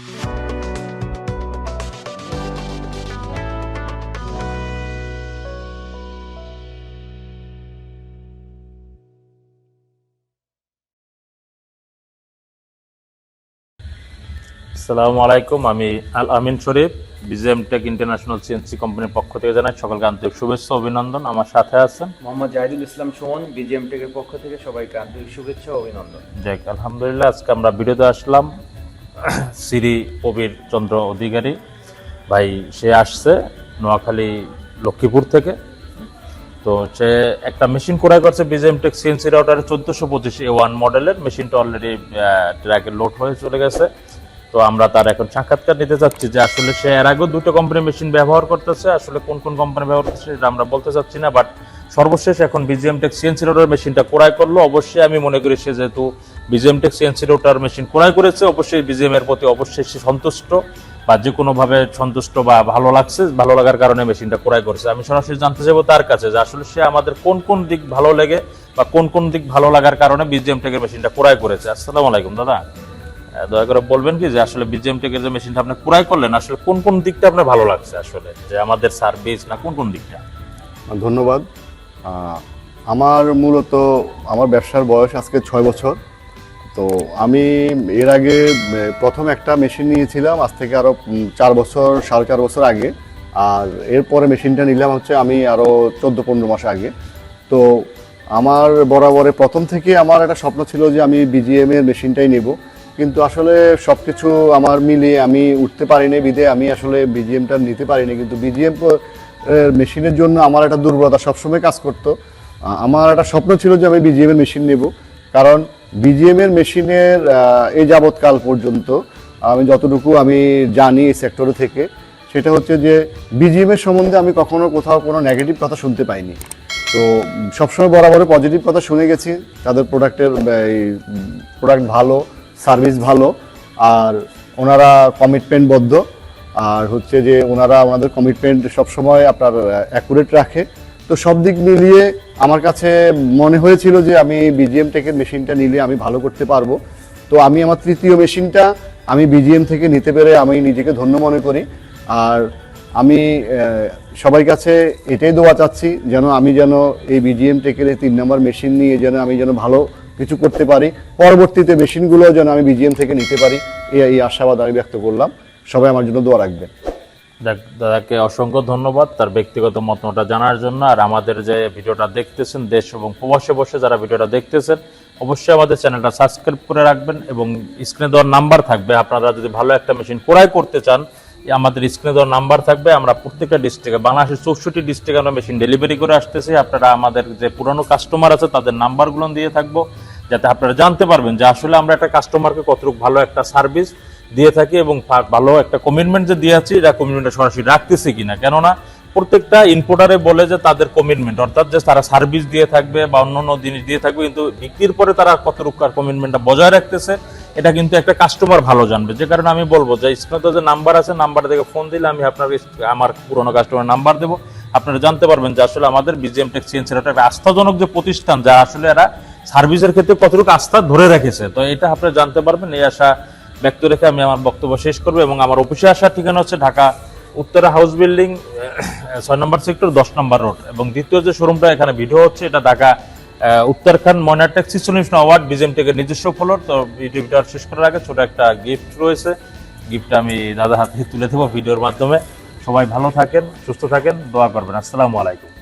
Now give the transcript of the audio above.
আসসালামু আলাইকুম আমি Al Amin Sharif BJM tech international CNC কোম্পানির পক্ষ থেকে জানাই সকলকে আন্তরিক শুভেচ্ছা অভিনন্দন। আমার সাথে আছেন মোহাম্মদ জাহিদুল ইসলাম সুমন বিজিএম টেকের পক্ষ থেকে সবাইকে আন্তরিক শুভেচ্ছা অভিনন্দন। যাক আলহামদুলিল্লাহ আজকে আমরা ভিডিওতে আসলাম। শ্রী কবির চন্দ্র অধিকারী। ভাই, সে আসছে নোয়াখালী লক্ষ্মীপুর থেকে। তো সে একটা মেশিন ক্রয় করছে বিজেএম টেক সিএনসি রাউটার চোদ্দোশো পঁচিশ এ ওয়ান মডেলের। মেশিনটা অলরেডি ট্র্যাকে লোড হয়ে চলে গেছে। তো আমরা তার এখন সাক্ষাৎকার নিতে চাচ্ছি যে আসলে সে এর আগেও দুটো কোম্পানি মেশিন ব্যবহার করতেছে। আসলে কোন কোন কোম্পানি ব্যবহার করতেছে সেটা আমরা বলতে চাচ্ছি না বাট সর্বশেষ এখন বিজিএম টেক সিএনসি রোটার মেশিনটা ক্রয় করল। অবশ্যই আমি মনে করি সে যেহেতু BGM tech CNC router machine ক্রয় করেছে। অবশ্যই বিজিএম এর প্রতি অবশ্যই সে সন্তুষ্ট বা যে কোনোভাবে সন্তুষ্ট বা ভালো লাগছে, ভালো লাগার কারণে মেশিনটা ক্রয় করেছে। আমি সরাসরি জানতে চাইব তার কাছে যে আসলে সে আমাদের কোন কোন দিক ভালো লেগে বা কোন কোন দিক ভালো লাগার কারণে বিজিএম টেকের মেশিনটা ক্রয় করেছে। আসসালামু আলাইকুম, দাদা। দয়া করে বলবেন কি যে আসলে বিজিএম টেকের যে মেশিনটা আপনি ক্রয় করলেন, আসলে কোন কোন দিকটা আপনার ভালো লাগছে আসলে? যে আমাদের সার্ভিস না কোন কোন দিকটা? ধন্যবাদ। আমার মূলত, আমার ব্যবসার বয়স আজকে ছয় বছর। তো আমি এর আগে প্রথম একটা মেশিন নিয়েছিলাম, আজ থেকে আরও চার বছর, সাড়ে চার বছর আগে। আর এরপরে মেশিনটা নিলাম হচ্ছে আমি আরও চোদ্দ, পনেরো মাস আগে। তো আমার বরাবরে প্রথম থেকে আমার একটা স্বপ্ন ছিল যে আমি বিজিএম এর মেশিনটাই নেব। কিন্তু আসলে সব কিছু আমার মিলিয়ে আমি উঠতে পারিনি বিধে আমি আসলে বিজিএমটা নিতে পারিনি। কিন্তু বিজিএম মেশিনের জন্য আমার একটা দুর্বলতা সবসময় কাজ করতো। আমার একটা স্বপ্ন ছিল যে আমি বিজিএম এর মেশিন নেব। কারণ বিজিএম এর মেশিনের এ যাবৎকাল পর্যন্ত আমি যতটুকু আমি জানি এই সেক্টরে থেকে, সেটা হচ্ছে যে বিজিএম এর সম্বন্ধে আমি কখনো কোথাও কোনো নেগেটিভ কথা শুনতে পাইনি। তো সবসময় বরাবর পজিটিভ কথা শুনে গেছি, তাদের প্রোডাক্টের এই প্রোডাক্ট ভালো সার্ভিস ভালো, আর ওনারা কমিটমেন্টবদ্ধ আর হচ্ছে যে ওনারা ওনাদের কমিটমেন্ট সবসময় আপনার অ্যাকুরেট রাখে। তো সব দিক মিলিয়ে আমার কাছে মনে হয়েছিল যে আমি বিজিএম টেকের মেশিনটা নিলে আমি ভালো করতে পারব। তো আমি আমার তৃতীয় মেশিনটা আমি বিজিএম থেকে নিতে পেরে আমি নিজেকে ধন্য মনে করি। আর আমি সবাই কাছে এটাই দোয়া চাচ্ছি যেন আমি যেন এই বিজিএম টেকের এই তিন নম্বর মেশিন নিয়ে যেন আমি যেন ভালো কিছু করতে পারি। পরবর্তীতে মেশিনগুলো যেন আমি বিজিএম থেকে নিতে পারি। এই আশাবাদ আমি ব্যক্ত করলাম। সবাই আমার জন্য দোয়া রাখবেন। দাদাকে অসংখ্য ধন্যবাদ তার ব্যক্তিগত মতামতটা জানার জন্য। আর আমাদের যে ভিডিওটা দেখতেছেন, দেশ এবং প্রবাসে বসে যারা ভিডিওটা দেখতেছেন, অবশ্যই আমাদের চ্যানেলটা সাবস্ক্রাইব করে রাখবেন এবং স্ক্রিনে দেওয়ার নাম্বার থাকবে। আপনারা যদি ভালো একটা মেশিন ক্রয় করতে চান আমাদের স্ক্রিনে দেওয়ার নাম্বার থাকবে। আমরা প্রত্যেকটা ডিস্ট্রিক্টে বাংলাদেশের চৌষট্টি ডিস্ট্রিক্টে আমরা মেশিন ডেলিভারি করে আসতেছি। আপনারা আমাদের যে পুরনো কাস্টমার আছে, তাদের নাম্বারগুলো দিয়ে থাকব, যাতে আপনারা জানতে পারবেন যে আসলে আমরা একটা কাস্টমারকে কতটুকু ভালো একটা সার্ভিস দিয়ে থাকি এবং ভালো একটা কমিটমেন্ট যে দিয়েছি, এটা কমিটমেন্টটা সরাসরি রাখতেছি কিনা। কেননা, প্রত্যেকটা ইনপোর্টারে বলে যে তাদের কমিটমেন্ট অর্থাৎ যে তারা সার্ভিস দিয়ে থাকবে বা অন্য অন্য জিনিস দিয়ে থাকবে, কিন্তু বিক্রির পরে তারা কতটুকু কমিটমেন্টটা বজায় রাখতেছে, এটা কিন্তু একটা কাস্টমার ভালো জানবে। যে কারণে আমি বলব যে স্ক্রিনে যে নাম্বার আছে নাম্বার থেকে ফোন দিলে আমি আপনার আমার পুরোনো কাস্টমার নাম্বার দেবো। আপনারা জানতে পারবেন যে আসলে আমাদের বিজিএম টেক সিএনসির একটা আস্থাজনক যে প্রতিষ্ঠান, যা আসলে এরা সার্ভিসের ক্ষেত্রে কতটুকু আস্থা ধরে রেখেছে। তো এটা আপনারা জানতে পারবেন, এই আশা ব্যক্ত রেখে আমি আমার বক্তব্য শেষ করব এবং আমার অফিসে আসার ঠিকানা হচ্ছে ঢাকা উত্তরা হাউস বিল্ডিং ছয় নম্বর সেক্টর, দশ নম্বর রোড। এবং দ্বিতীয় যে শোরুমটা, এখানে ভিডিও হচ্ছে, এটা ঢাকা উত্তরখান ময়নাটেক সিক্সচল্লিশ অ্যাওয়ার্ড বিজেম টেকের নিজস্ব ফ্লোর তো ভিডিওটা শেষ করার আগে ছোট একটা গিফট রয়েছে। গিফটটা আমি দাদা হাতে তুলে দেবো ভিডিওর মাধ্যমে। সবাই ভালো থাকেন, সুস্থ থাকেন, দোয়া করবেন। আসসালামু আলাইকুম।